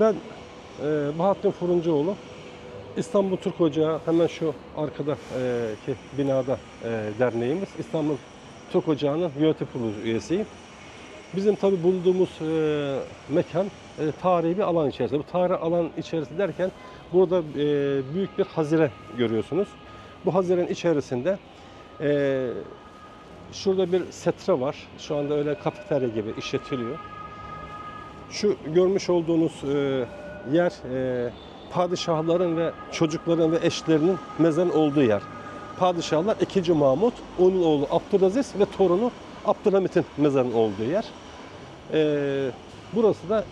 Ben e, Bahattin Fırıncıoğlu. İstanbul Türk Ocağı hemen şu arkada e, binada e, derneğimiz. İstanbul Türk Ocağı'nın yönetim kurulu üyesiyim. Bizim tabi bulunduğumuz e, mekan e, tarihi bir alan içerisinde. Bu tarihi alan içerisinde derken burada e, büyük bir hazire görüyorsunuz. Bu hazirenin içerisinde e, şurada bir setre var. Şu anda öyle kafeterya gibi işletiliyor. Şu görmüş olduğunuz e, yer e, padişahların ve çocukların ve eşlerinin mezarın olduğu yer. Padişahlar 2. Mahmut, onun oğlu Abdülaziz ve torunu Abdülhamit'in mezarının olduğu yer. E, burası da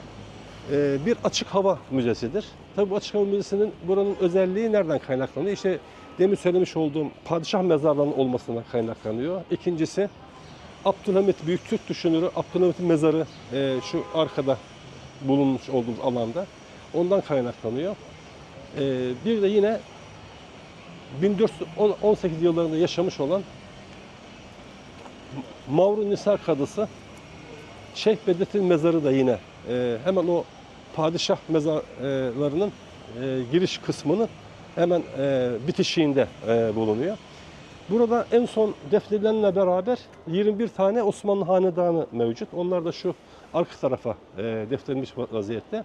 e, bir açık hava müzesidir. Tabii bu açık hava müzesinin buranın özelliği nereden kaynaklanıyor? İşte demin söylemiş olduğum padişah mezarlarının olmasına kaynaklanıyor. İkincisi Abdülhamit Büyük Türk düşünürü Abdülhamit'in mezarı e, şu arkada bulunmuş olduğumuz alanda. Ondan kaynaklanıyor. E, bir de yine 1418 yıllarında yaşamış olan Mavru Nisa Kadısı Şeyh Bedrettin mezarı da yine e, hemen o padişah mezarlarının e, giriş kısmının hemen e, bitişiğinde e, bulunuyor. Burada en son defnedilenle beraber 21 tane Osmanlı hanedanı mevcut. Onlar da şu arka tarafa e, defnedilmiş vaziyette.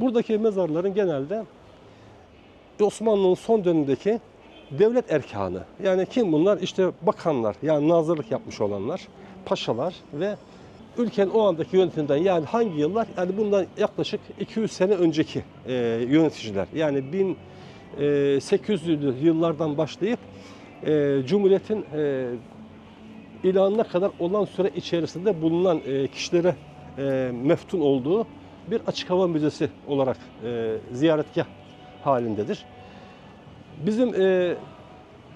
Buradaki mezarların genelde Osmanlı'nın son dönemindeki devlet erkanı. Yani kim bunlar? İşte bakanlar, yani nazırlık yapmış olanlar, paşalar ve ülkenin o andaki yönetiminden yani hangi yıllar? Yani bundan yaklaşık 200 sene önceki e, yöneticiler. Yani 1800'lü yıllardan başlayıp e, Cumhuriyet'in e, ilanına kadar olan süre içerisinde bulunan e, kişilere e, meftun olduğu bir açık hava müzesi olarak e, ziyaretgah halindedir. Bizim e,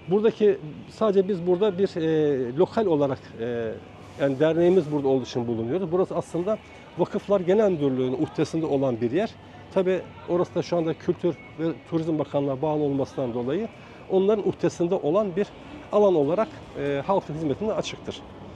buradaki sadece biz burada bir e, lokal olarak e, yani derneğimiz burada olduğu için bulunuyoruz. Burası aslında Vakıflar Genel Müdürlüğü'nün uhdesinde olan bir yer. Tabi orası da şu anda Kültür ve Turizm Bakanlığı'na bağlı olmasından dolayı onların uhdesinde olan bir alan olarak e, halkın hizmetine açıktır.